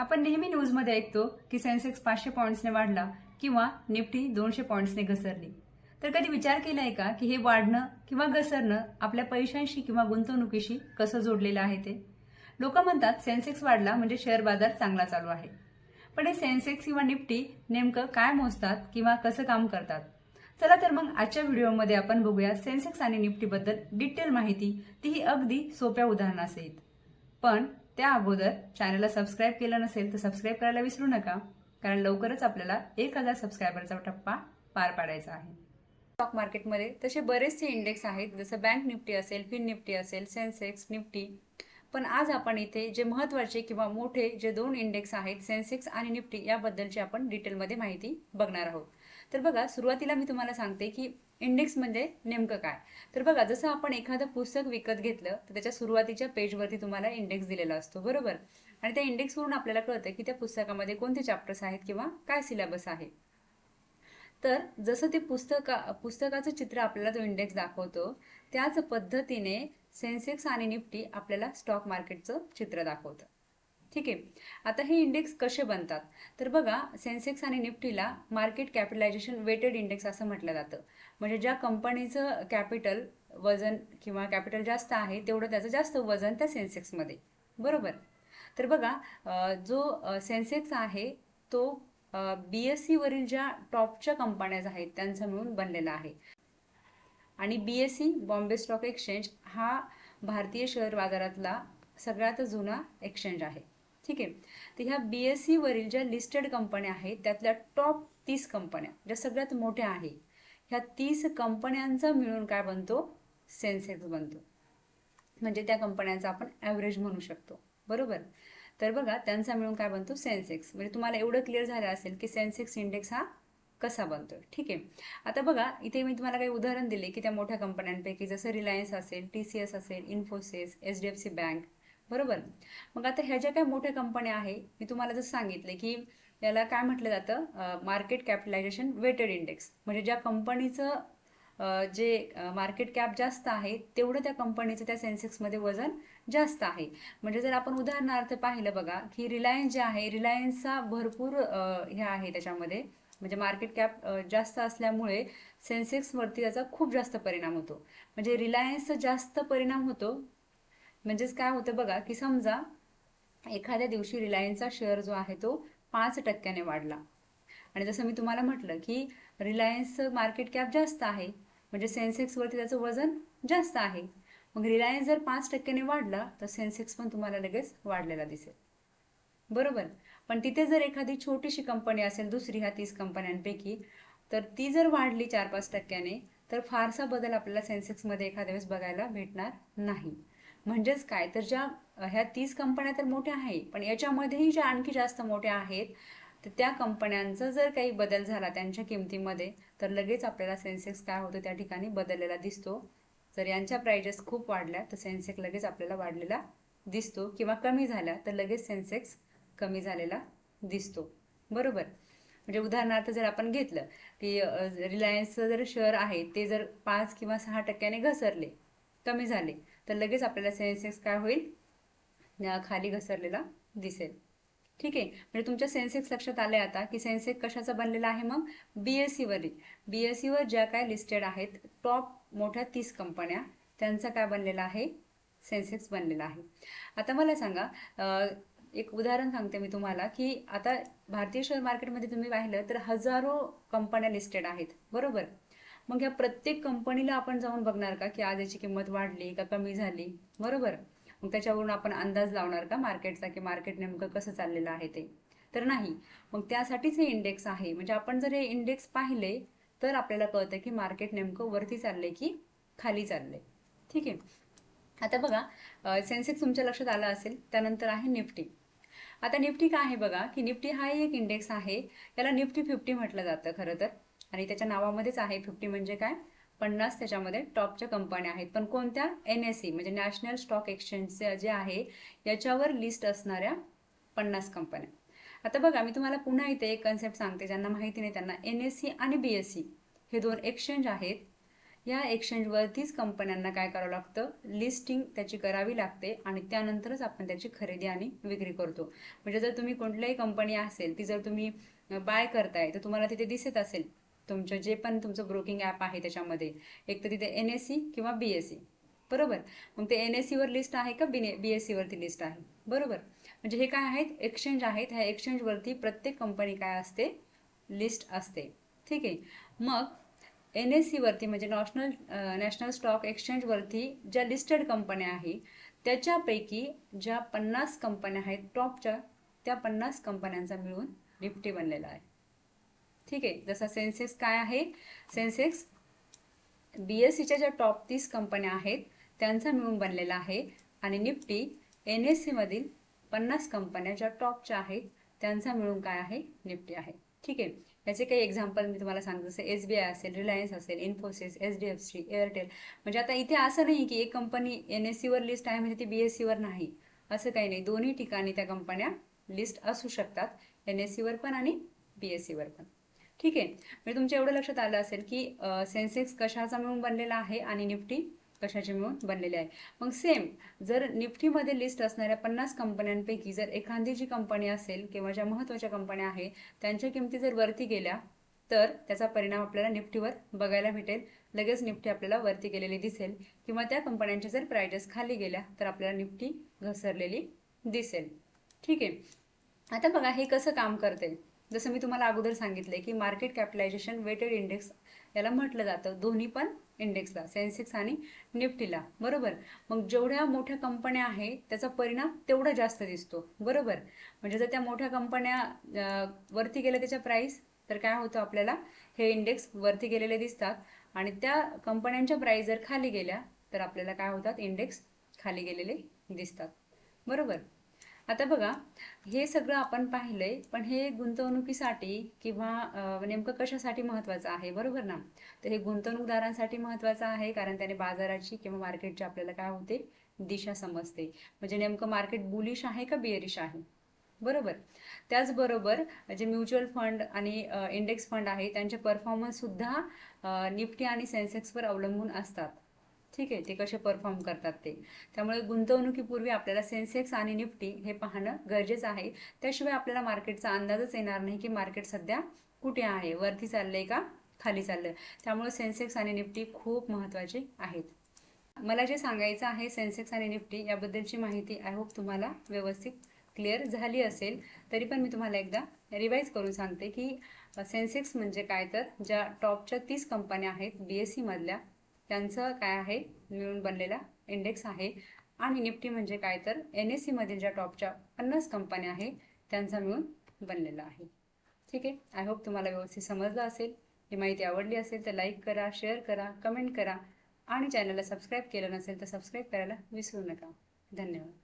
आपण नेहमी न्यूजमध्ये ऐकतो की सेन्सेक्स पाचशे पॉईंट्सने वाढला किंवा निफ्टी दोनशे पॉईंट्सने घसरली. तर कधी विचार केलाय का की हे वाढणं किंवा घसरणं आपल्या पैशांशी किंवा गुंतवणुकीशी कसं जोडलेलं आहे ते? लोक म्हणतात सेन्सेक्स वाढला म्हणजे शेअर बाजार चांगला चालू आहे. पण हे सेन्सेक्स किंवा निफ्टी नेमकं काय मोजतात किंवा कसं काम करतात? चला तर मग आजच्या व्हिडिओमध्ये आपण बघूया सेन्सेक्स आणि निफ्टीबद्दल डिटेल माहिती. तीही अगदी सोप्या उदाहरणासहित. पण त्या अगोदर चॅनलला सबस्क्राईब केलं नसेल तर सबस्क्राईब करायला विसरू नका. कारण लवकरच आपल्याला एक हजार सबस्क्रायबरचा टप्पा पार पाडायचा आहे. स्टॉक मार्केटमध्ये तसे बरेचसे इंडेक्स आहेत जसं बँक निफ्टी असेल फिन निफ्टी असेल सेन्सेक्स निफ्टी पण आज आपण इथे जे महत्त्वाचे किंवा मोठे जे दोन इंडेक्स आहेत सेन्सेक्स आणि निफ्टी याबद्दलची आपण डिटेलमध्ये माहिती बघणार आहोत. तर बघा सुरुवातीला मी तुम्हाला सांगते की इंडेक्स म्हणजे नेमकं काय? तर बघा जसं आपण एखादं पुस्तक विकत घेतलं तर त्याच्या सुरुवातीच्या पेजवरती तुम्हाला इंडेक्स दिलेला असतो बरोबर? आणि त्या इंडेक्सवरून आपल्याला कळतं की त्या पुस्तकामध्ये कोणते चॅप्टर्स आहेत किंवा काय सिलेबस आहे. तर जसं ते पुस्तका पुस्तकाचं चित्र आपल्याला तो इंडेक्स दाखवतो त्याच पद्धतीने सेन्सेक्स आणि निफ्टी आपल्याला स्टॉक मार्केटचं चित्र दाखवतं. ठीक आहे. आता हे इंडेक्स कसे बनतात? तर बघा सेन्सेक्स आणि निफ्टीला मार्केट कॅपिटलायझेशन वेटेड इंडेक्स असं म्हटलं जातं. म्हणजे ज्या कंपनीचं कॅपिटल वजन किंवा कॅपिटल जास्त आहे तेवढं त्याचं जास्त वजन त्या सेन्सेक्समध्ये बरोबर? तर बघा जो सेन्सेक्स आहे तो बी एस सीवरील ज्या टॉपच्या कंपन्याज आहेत त्यांचा मिळून बनलेला आहे. आणि B S C Bombay stock exchange हा भारतीय शेअर बाजारातला सगळ्यात जुना एक्सचेंज आहे. ठीक? आहे तर ह्या बी एस सीवरील ज्या लिस्टेड कंपन्या आहेत त्यातल्या टॉप तीस कंपन्या ज्या सगळ्यात मोठ्या आहे ह्या तीस कंपन्यांचा मिळून काय बनतो? सेन्सेक्स बनतो. म्हणजे त्या कंपन्यांचा आपण ॲव्हरेज म्हणू शकतो. बरोबर? तर बघा त्यांचा मिळून काय बनतो? सेन्सेक्स म्हणजे तुम्हाला एवढं क्लिअर झालं असेल की सेन्सेक्स इंडेक्स हा कसा बनतो? ठीक? आहे आता बघा इथे मी तुम्हाला काही उदाहरण दिले की त्या मोठ्या कंपन्यांपैकी जसं रिलायन्स असेल टी सी एस असेल Infosys H D F C bank बरोबर? मग आता ह्या ज्या काय मोठ्या कंपन्या आहे मी तुम्हाला जसं सांगितलं की याला काय म्हटलं जातं? मार्केट कॅपिटलायझेशन वेटेड इंडेक्स म्हणजे ज्या कंपनीचं जे मार्केट कॅप जास्त आहे तेवढं त्या कंपनीचं त्या सेन्सेक्समध्ये वजन जास्त आहे. म्हणजे जर आपण उदाहरणार्थ पाहिलं बघा की रिलायन्स जे आहे रिलायन्सचा भरपूर हे आहे त्याच्यामध्ये. म्हणजे मार्केट कॅप जास्त असल्यामुळे सेन्सेक्सवरती त्याचा खूप जास्त परिणाम होतो. म्हणजे रिलायन्सचा जास्त परिणाम होतो म्हणजेच काय होतं बघा की समजा एखाद्या दिवशी रिलायन्सचा शेअर जो आहे तो पाच टक्क्याने वाढला. आणि जसं मी तुम्हाला म्हटलं की रिलायन्सचं मार्केट कॅप जास्त आहे म्हणजे सेन्सेक्सवरती त्याचं वजन जास्त आहे. मग रिलायन्स जर पाच टक्क्याने वाढला तर सेन्सेक्स पण तुम्हाला लगेच वाढलेला दिसेल. बरोबर? पण तिथे जर एखादी छोटीशी कंपनी असेल दुसरी ह्या तीस कंपन्यांपैकी तर ती जर वाढली चार पाच टक्क्याने तर फारसा बदल आपल्याला सेन्सेक्समध्ये एखाद्या वेळेस बघायला भेटणार नाही. म्हणजेच काय? तर ज्या ह्या तीस कंपन्या तर मोठ्या आहे पण याच्यामध्येही ज्या आणखी जास्त मोठ्या आहेत तर त्या कंपन्यांचा जर काही बदल झाला त्यांच्या किमतीमध्ये तर लगेच आपल्याला सेन्सेक्स काय होतं त्या ठिकाणी बदललेला दिसतो. जर यांच्या प्राइजेस खूप वाढल्या तर सेन्सेक्स लगेच आपल्याला वाढलेला दिसतो. किंवा कमी झाल्या तर लगेच सेन्सेक्स कमी झालेला दिसतो. बरोबर? म्हणजे उदाहरणार्थ जर आपण घेतलं की रिलायन्सचं जर शेअर आहे ते जर पाच किंवा सहा टक्क्याने घसरले कमी झाले तर लगेच आपल्याला सेन्सेक्स काय होईल? खाली घसरलेला दिसेल. ठीक आहे? म्हणजे तुमच्या सेन्सेक्स लक्षात आले आता की सेन्सेक्स कशाचा बनलेला आहे मग? बी एस सीवरील बी एस सीवर ज्या काय लिस्टेड आहेत टॉप मोठ्या तीस कंपन्या त्यांचा काय बनलेला आहे? सेन्सेक्स बनलेला आहे. आता मला सांगा एक उदाहरण सांगते मी तुम्हाला की आता भारतीय शेअर मार्केटमध्ये तुम्ही पाहिलं तर हजारो कंपन्या लिस्टेड आहेत. बरोबर? मग ह्या प्रत्येक कंपनीला आपण जाऊन बघणार का? की आज याची किंमत वाढली का कमी झाली? बरोबर? मग त्याच्यावरून आपण अंदाज लावणार का मार्केटचा की मार्केट नेमकं कसं चाललेलं आहे ते? तर नाही. मग त्यासाठीच हे इंडेक्स आहे. म्हणजे आपण जर हे इंडेक्स पाहिले तर आपल्याला कळतं की मार्केट नेमकं वरती चाललंय की खाली चाललंय. ठीक आहे? आता बघा सेन्सेक्स तुमच्या लक्षात आला असेल त्यानंतर आहे निफ्टी आता निफ्टी काय आहे बघा? की निफ्टी हा एक इंडेक्स आहे. याला निफ्टी फिफ्टी म्हटलं जातं खरं तर. आणि त्याच्या नावामध्येच आहे फिफ्टी म्हणजे काय? पन्नास त्याच्यामध्ये टॉपच्या कंपन्या आहेत. पण कोणत्या? एन एस सी म्हणजे नॅशनल स्टॉक एक्सचेंजचे जे आहे याच्यावर लिस्ट असणाऱ्या पन्नास कंपन्या आता बघा मी तुम्हाला पुन्हा इथे एक कन्सेप्ट सांगते ज्यांना माहिती नाही त्यांना एन एस सी आणि बी एस सी हे दोन एक्सचेंज आहेत. या एक्सचेंजवरतीच कंपन्यांना काय करावं लागतं? लिस्टिंग त्याची करावी लागते आणि त्यानंतरच आपण त्याची खरेदी आणि विक्री करतो. म्हणजे जर तुम्ही कोणत्याही कंपनी असेल ती जर तुम्ही बाय करताय तर तुम्हाला तिथे दिसत असेल तुमचं जे पण तुमचं ब्रोकिंग ॲप आहे त्याच्यामध्ये एक तर तिथे एन एस सी किंवा बी एस सी बरोबर? मग ते एन एस सीवर लिस्ट आहे का? बी बी एस सीवरती लिस्ट आहे. बरोबर? म्हणजे हे काय आहेत? एक्सचेंज आहेत. ह्या एक्सचेंजवरती प्रत्येक कंपनी काय असते? लिस्ट असते. ठीक आहे? मग एन एस सीवरती म्हणजे नॅशनल नॅशनल स्टॉक एक्सचेंजवरती ज्या लिस्टेड कंपन्या आहे त्याच्यापैकी ज्या पन्नास कंपन्या आहेत टॉपच्या त्या पन्नास कंपन्यांचा मिळून निफ्टी बनलेला आहे. ठीक आहे जसा सेन्सेक्स काय आहे? सेन्सेक्स बी एस सीच्या ज्या टॉप तीस कंपन्या आहेत त्यांचा मिळून बनलेला आहे. आणि निफ्टी एन एस सीमधील पन्नास कंपन्या ज्या टॉपच्या आहेत त्यांचा मिळून काय आहे? निफ्टी आहे. ठीक आहे याचे काही एक्झाम्पल मी तुम्हाला सांगतो. जसं एस बी आय असेल रिलायन्स असेल Infosys H D F C Airtel म्हणजे आता इथे असं नाही की एक कंपनी एन एस सीवर लिस्ट आहे म्हणजे ती बी एस सीवर नाही. असं काही नाही. दोन्ही ठिकाणी त्या कंपन्या लिस्ट असू शकतात एन एस सीवर पण आणि बी एस सीवर पण. ठीक आहे. म्हणजे तुमच्या एवढं लक्षात आलं असेल की सेन्सेक्स कशाचा मिळून बनलेला आहे आणि निफ्टी कशाचे मिळून बनलेले आहे. मग सेम जर निफ्टीमध्ये लिस्ट असणाऱ्या पन्नास कंपन्यांपैकी जर एखादी जी कंपनी असेल किंवा ज्या महत्त्वाच्या कंपन्या आहे त्यांच्या किमती जर वरती गेल्या तर त्याचा परिणाम आपल्याला निफ्टीवर बघायला भेटेल. लगेच निफ्टी आपल्याला वरती गेलेली दिसेल किंवा त्या कंपन्यांच्या जर प्रायजेस खाली गेल्या तर आपल्याला निफ्टी घसरलेली दिसेल. ठीक आहे. आता बघा हे कसं काम करते? जसं मी तुम्हाला अगोदर सांगितले की मार्केट कॅपिटलायझेशन वेटेड इंडेक्स याला म्हटलं जातं. दोन्ही पण इंडेक्सला सेन्सेक्स आणि निफ्टीला बरोबर? मग जेवढ्या मोठ्या कंपन्या आहे त्याचा परिणाम तेवढा जास्त दिसतो. बरोबर? म्हणजे जर त्या मोठ्या कंपन्या वरती गेल्या त्याच्या प्राईस तर काय होतं आपल्याला? हे इंडेक्स वरती गेलेले दिसतात आणि त्या कंपन्यांच्या प्राईस जर खाली गेल्या तर आपल्याला काय होतात? इंडेक्स खाली गेलेले दिसतात. बरोबर? आता बघा हे सगळं आपण पाहिलंय पण हे गुंतवणुकीसाठी किंवा नेमकं कशासाठी महत्त्वाचं आहे बरोबर ना? तर हे गुंतवणूकदारांसाठी महत्त्वाचं आहे कारण त्याने बाजाराची किंवा मार्केटची आपल्याला काय होते? दिशा समजते. म्हणजे नेमकं मार्केट बुलिश आहे का बिअरिश आहे? बरोबर. त्याचबरोबर जे म्युच्युअल फंड आणि इंडेक्स फंड आहे त्यांचे परफॉर्मन्स सुद्धा निफ्टी आणि सेन्सेक्सवर अवलंबून असतात. ठीक आहे ते कसे परफॉर्म करतात ते. त्यामुळे गुंतवणुकीपूर्वी आपल्याला सेन्सेक्स आणि निफ्टी हे पाहणं गरजेचं आहे. त्याशिवाय आपल्याला मार्केटचा अंदाजच येणार नाही की मार्केट सध्या कुठे आहे वरती चाललंय का खाली चाललंय. त्यामुळे सेन्सेक्स आणि निफ्टी खूप महत्त्वाचे आहेत. मला जे सांगायचं आहे सेन्सेक्स आणि निफ्टी याबद्दलची माहिती आय होप तुम्हाला व्यवस्थित क्लिअर झाली असेल. तरी पण मी तुम्हाला एकदा रिवाईज करून सांगते की सेन्सेक्स म्हणजे काय तर ज्या टॉपच्या तीस कंपन्या आहेत बी एस सीमधल्या त्यांचं काय आहे? मिळून बनलेला इंडेक्स आहे. आणि निफ्टी म्हणजे काय? तर एन एस सीमधील ज्या टॉपच्या पन्नास कंपन्या आहे त्यांचा मिळून बनलेला आहे. ठीक आहे? आय होप तुम्हाला व्यवस्थित समजलं असेल. ही माहिती आवडली असेल तर लाईक करा शेअर करा कमेंट करा. आणि चॅनलला सबस्क्राईब केलं नसेल तर सबस्क्राईब करायला विसरू नका. धन्यवाद.